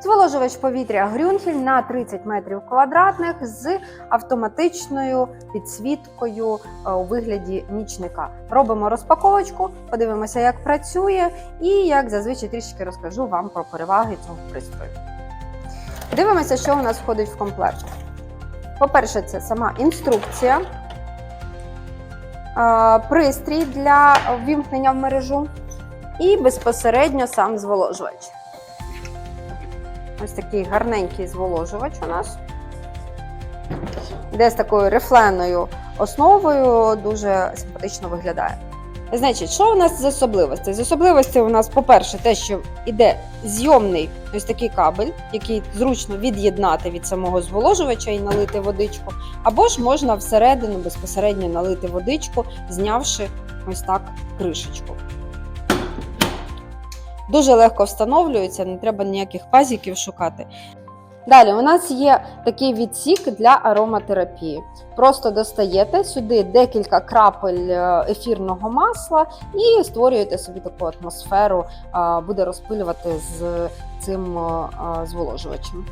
Зволожувач повітря Грюнхель на 30 метрів квадратних з автоматичною підсвіткою е, у вигляді нічника. Робимо розпаковочку, подивимося, як працює, і як зазвичай трішки розкажу вам про переваги цього пристрою. Дивимося, що у нас входить в комплект. По-перше, це сама інструкція, е, пристрій для ввімкнення в мережу і безпосередньо сам зволожувач. Ось такий гарненький зволожувач у нас. Іде з такою рифленою основою, дуже симпатично виглядає. Значить, що у нас з особливостей? З особливостей у нас, по-перше, те, що йде зйомний ось такий кабель, який зручно від'єднати від самого зволожувача і налити водичку, або ж можна всередину безпосередньо налити водичку, знявши ось так кришечку. Дуже легко встановлюється, не треба ніяких пазиків шукати. Далі у нас є такий відсік для ароматерапії. Просто достаєте сюди декілька крапель е, ефірного масла і створюєте собі таку атмосферу, буде розпилювати з цим е, е, зволожувачем.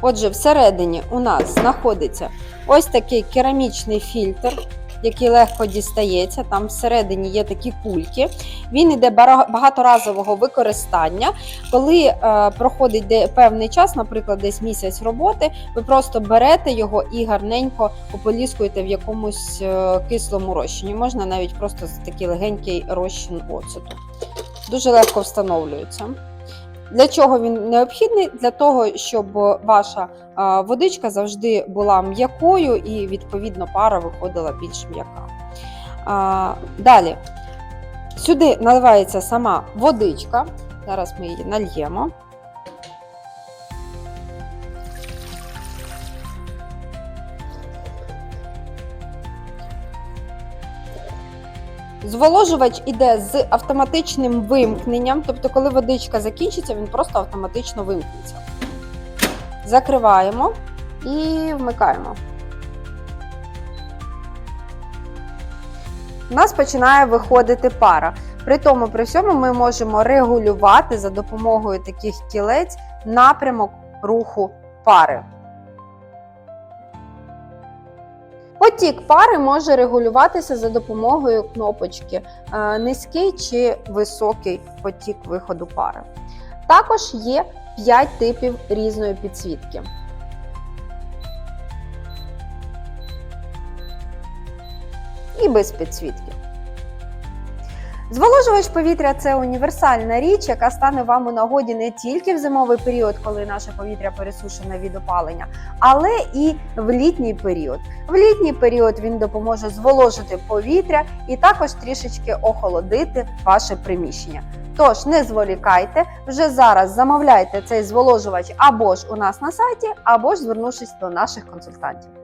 Отже, всередині у нас знаходиться ось такий керамічний фільтр, який легко дістається. Там всередині є такі кульки. Він іде багаторазового використання. Коли е, проходить певний час, наприклад, десь місяць роботи, ви просто берете його і гарненько ополіскуєте в якомусь е, кислому розчині. Можна навіть просто такий легенький розчин оцету. Дуже легко встановлюється. Для чого він необхідний? Для того, щоб ваша водичка завжди була м'якою і, відповідно, пара виходила більш м'яка. Далі, сюди наливається сама водичка. Зараз ми її нальємо. Зволожувач іде з автоматичним вимкненням, тобто, коли водичка закінчиться, він просто автоматично вимкнеться. Закриваємо і вмикаємо. У нас починає виходити пара. При тому, при всьому ми можемо регулювати за допомогою таких кілець напрямок руху пари. Потік пари може регулюватися за допомогою кнопочки е, низький чи високий потік виходу пари. Також є 5 типів різної підсвітки. І без підсвітки. Зволожувач повітря це універсальна річ, яка стане вам у нагоді не тільки в зимовий період, коли наше повітря пересушене від опалення, але і в літній період. В літній період він допоможе зволожити повітря і також трішечки охолодити ваше приміщення. Тож не зволікайте, вже зараз замовляйте цей зволожувач або ж у нас на сайті, або ж звернувшись до наших консультантів.